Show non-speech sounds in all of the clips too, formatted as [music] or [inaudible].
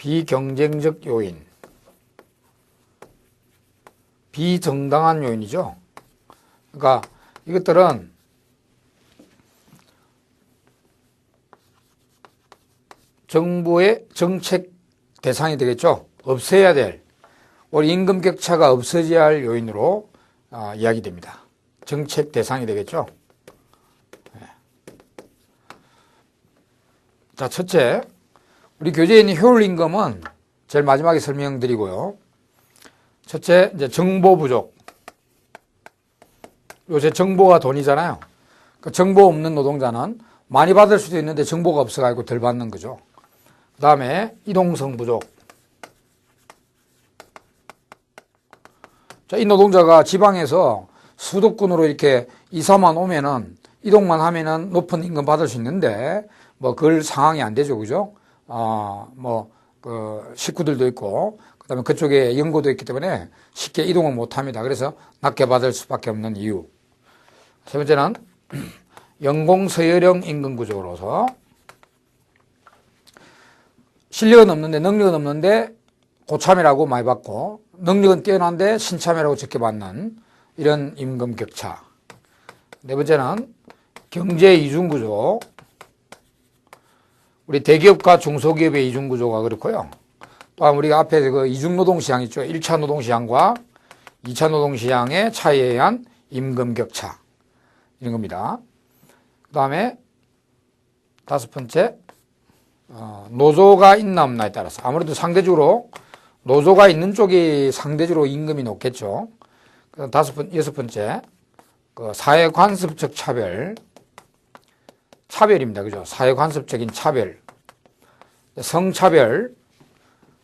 비경쟁적 요인, 비정당한 요인이죠. 그러니까 이것들은 정부의 정책 대상이 되겠죠. 없애야 될 우리 임금 격차가 없어져야 할 요인으로 아, 이야기됩니다. 정책 대상이 되겠죠. 네. 자, 첫째, 우리 교재에 있는 효율 임금은 제일 마지막에 설명드리고요. 첫째, 이제 정보 부족. 요새 정보가 돈이잖아요. 그 정보 없는 노동자는 많이 받을 수도 있는데 정보가 없어가지고 덜 받는 거죠. 그 다음에 이동성 부족. 자, 이 노동자가 지방에서 수도권으로 이렇게 이사만 오면은 이동만 하면은 높은 임금 받을 수 있는데 뭐 그럴 상황이 안 되죠. 그죠? 아, 뭐, 그 식구들도 있고 그다음에 그쪽에 연고도 있기 때문에 쉽게 이동을 못 합니다. 그래서 낮게 받을 수밖에 없는 이유. 세 번째는 [clears throat] 연공 서열형 임금 구조로서 실력은 없는데 능력은 없는데 고참이라고 많이 받고 능력은 뛰어난데 신참이라고 적게 받는 이런 임금 격차. 네 번째는 경제 이중 구조. 우리 대기업과 중소기업의 이중 구조가 그렇고요. 또한 우리가 앞에 그 이중 노동 시장 있죠. 1차 노동 시장과 2차 노동 시장의 차이에 의한 임금 격차. 이런 겁니다. 그 다음에 다섯 번째, 어, 노조가 있나 없나에 따라서 아무래도 상대적으로 노조가 있는 쪽이 상대적으로 임금이 높겠죠. 그 다섯 번, 여섯 번째, 그 사회 관습적 차별. 차별입니다. 그죠? 사회 관습적인 차별. 성차별,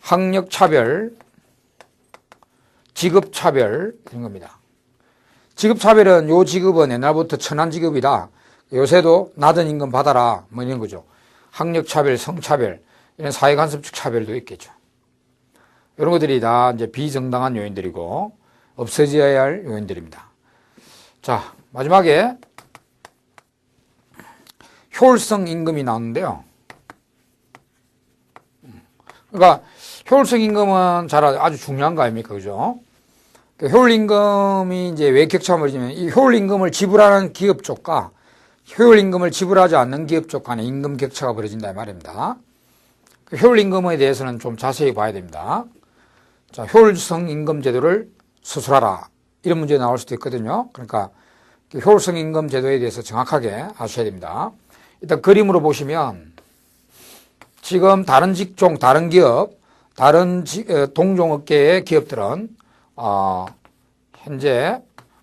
학력차별, 직업차별, 이런 겁니다. 직업차별은 요 직업은 옛날부터 천한 직업이다. 요새도 낮은 임금 받아라. 뭐 이런 거죠. 학력차별, 성차별, 이런 사회간섭적 차별도 있겠죠. 이런 것들이 다 이제 비정당한 요인들이고 없어져야 할 요인들입니다. 자, 마지막에 효율성 임금이 나오는데요. 그러니까 효율성 임금은 잘 아주 중요한 거 아닙니까? 그죠? 그 효율 임금이 이제 왜 격차가 벌어지면 이 효율 임금을 지불하는 기업 쪽과 효율 임금을 지불하지 않는 기업 쪽 간에 임금 격차가 벌어진다 이 말입니다. 그 효율 임금에 대해서는 좀 자세히 봐야 됩니다. 자, 효율성 임금 제도를 수술하라. 이런 문제 나올 수도 있거든요. 그러니까 그 효율성 임금 제도에 대해서 정확하게 아셔야 됩니다. 일단 그림으로 보시면 지금 다른 직종, 다른 기업, 다른 동종업계의 기업들은 어, 현재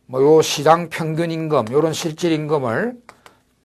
뭐 요 시장 평균 임금, 요런 실질 임금을